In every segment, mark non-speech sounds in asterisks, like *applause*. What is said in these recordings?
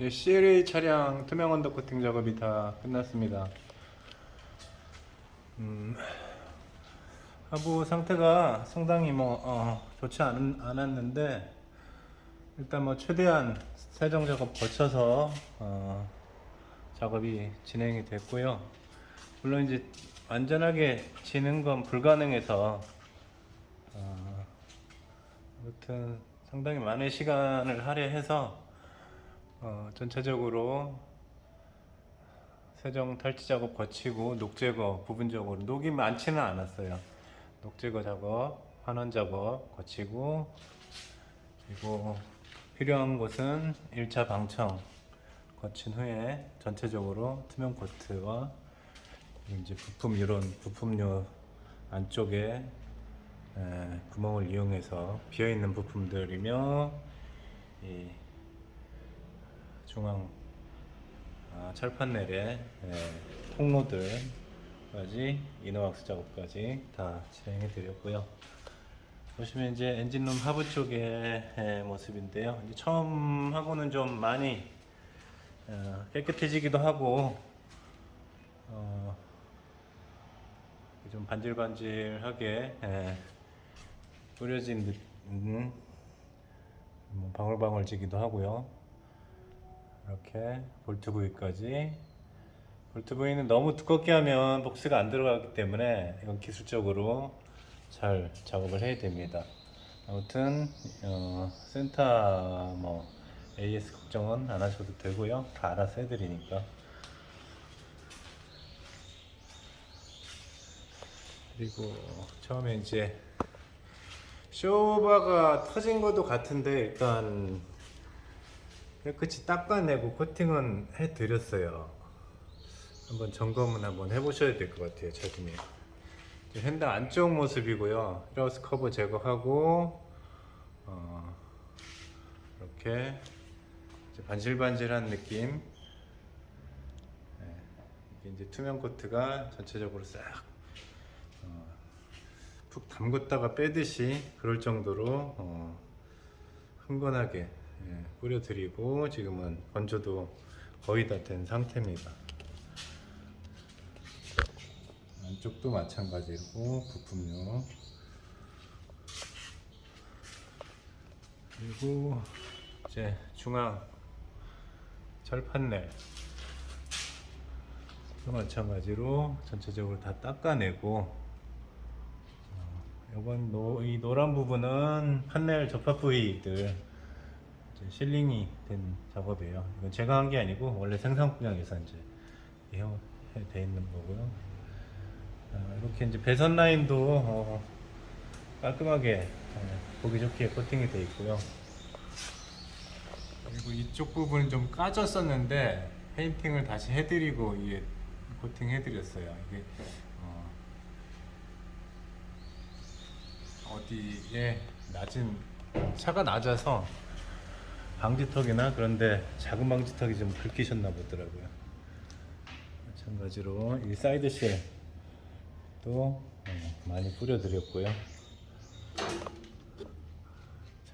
네, CLA 차량 투명 언더 코팅 작업이 다 끝났습니다. 음, 하부 상태가 상당히 뭐 어, 좋지 않, 않았는데 일단 뭐 최대한 세정 작업 거쳐서 어, 작업이 진행이 됐고요. 물론 이제 완전하게 지는 건 불가능해서 어, 아무튼 상당히 많은 시간을 할애해서 어, 전체적으로 세정 탈취 작업 거치고 녹 제거 부분적으로 녹이 많지는 않았어요. 녹 제거 작업, 환원 작업 거치고 그리고 필요한 곳은 1차 방청 거친 후에 전체적으로 투명 코트와 이제 부품 이런 부품류 안쪽에 에, 구멍을 이용해서 비어 있는 부품들이며 이 중앙 아, 철판넬에 에, 통로들까지 이너왁스 작업까지 다 진행해 드렸고요. 보시면 이제 엔진룸 하부 쪽의 에, 모습인데요. 이제 처음 하고는 좀 많이 어, 깨끗해지기도 하고 어, 좀 반질반질하게 에, 뿌려진 듯, 음, 뭐 방울방울지기도 하고요. 이렇게 볼트 부위까지 볼트 부위는 너무 두껍게 하면 복스가 안 들어가기 때문에 이건 기술적으로 잘 작업을 해야 됩니다. 아무튼 어, 센터 뭐 AS 걱정은 안 하셔도 되고요. 다 알아서 해드리니까. 그리고 처음에 이제 쇼바가 터진 것도 같은데 일단 깨끗이 닦아내고 코팅은 해드렸어요. 한번 점검은 한번 해보셔야 될 것 같아요. 이제 핸들 안쪽 모습이고요. 히라우스 커버 제거하고 어, 이렇게 반질반질한 느낌. 네, 이제 투명 코트가 전체적으로 싹 어, 푹 담궜다가 빼듯이 그럴 정도로 어, 흥건하게 예, 뿌려드리고 지금은 건조도 거의 다 된 상태입니다. 안쪽도 마찬가지고 부품용 그리고 이제 중앙 철판넬. 또 마찬가지로 전체적으로 다 닦아내고 이번 노, 이 노란 부분은 판넬 접합 부위들 실링이 된 작업이에요. 이건 제가 한 게 아니고 원래 생산 분양에서 이제 돼 있는 거고요. 아, 이렇게 이제 배선 라인도 어, 깔끔하게 어, 보기 좋게 코팅이 돼 있고요. 그리고 이쪽 부분은 좀 까졌었는데 페인팅을 다시 해드리고 이게 코팅 해드렸어요. 이게 어, 어디에 낮은 차가 낮아서 방지턱이나 그런데 작은 방지턱이 좀 긁히셨나 보더라고요. 마찬가지로 이 사이드 쉘도 어, 많이 뿌려드렸고요.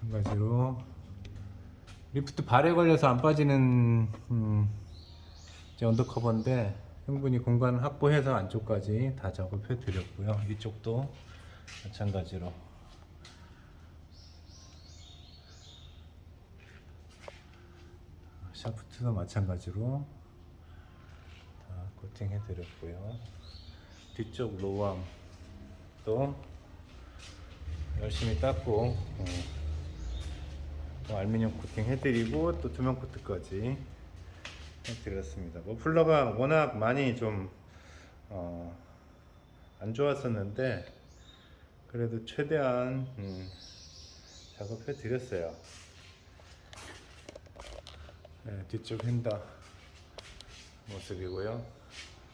마찬가지로 리프트 발에 걸려서 안 빠지는 음, 언더커버인데 충분히 공간을 확보해서 안쪽까지 다 작업해 드렸고요. 이쪽도 마찬가지로 샤프트도 마찬가지로 다 코팅해 드렸고요. 뒤쪽 로암도 열심히 닦고 어, 또 알루미늄 코팅 해드리고 또 투명 코트까지 해드렸습니다. 머플러가 워낙 많이 좀 어, 안 좋았었는데 그래도 최대한 음, 작업해 드렸어요. 네, 뒤쪽 핸다 모습이고요.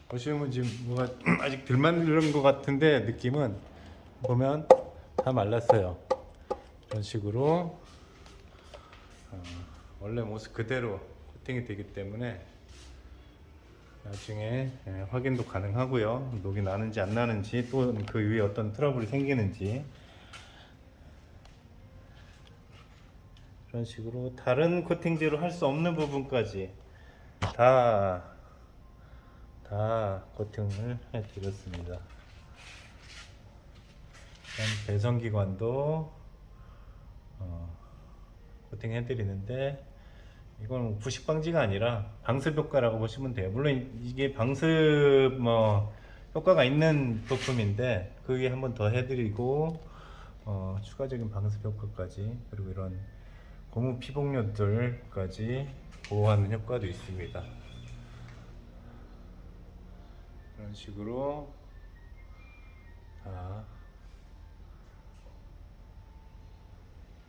보시면 지금 뭐가 *clears throat* 아직 덜 만든 것 같은데 느낌은 보면 다 말랐어요. 이런 식으로 어, 원래 모습 그대로 코팅이 되기 때문에 나중에 예, 확인도 가능하고요. 녹이 나는지 안 나는지 또 그 위에 어떤 트러블이 생기는지 이런 식으로 다른 코팅제로 할 수 없는 부분까지 다, 다 코팅을 해드렸습니다. 배선기관도 어, 코팅 해드리는데 이건 부식 방지가 아니라 방습 효과라고 보시면 돼요. 물론 이게 방습 뭐 효과가 있는 부품인데 그게 한번 더 해드리고 어, 추가적인 방습 효과까지 그리고 이런 고무 피복료들까지 보호하는 효과도 있습니다. 이런 식으로 다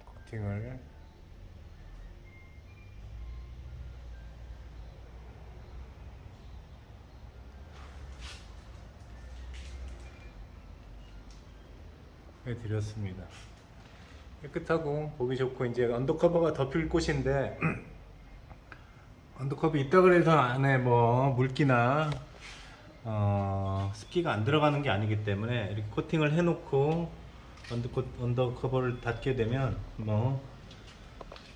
코팅을 해드렸습니다. 깨끗하고 보기 좋고 이제 언더커버가 덮일 곳인데 *clears throat* 언더커버 있다 그래서 안에 뭐 물기나 어, 습기가 안 들어가는 게 아니기 때문에 이렇게 코팅을 해놓고 언더코, 언더커버를 닫게 되면 뭐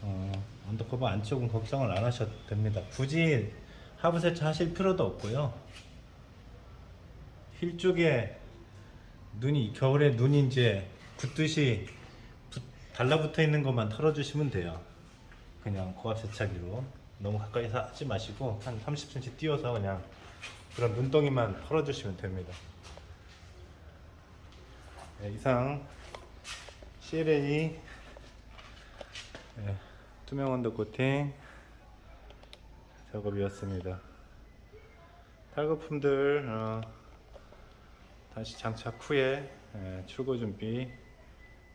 어, 언더커버 안쪽은 걱정을 안 하셔도 됩니다. 굳이 하부 세차 하실 필요도 없고요. 힐 쪽에 눈이 겨울에 눈이 이제 굳듯이 붙- 달라붙어 있는 것만 털어주시면 돼요. 그냥 고압 세차기로 너무 가까이서 하지 마시고 한 30cm 띄워서 그냥 그런 눈덩이만 털어주시면 됩니다. 네, 이상 CLA 네, 투명 언더 코팅 작업이었습니다. 탈거품들 어, 다시 장착 후에 예, 출고 준비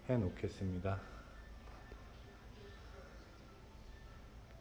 해 놓겠습니다.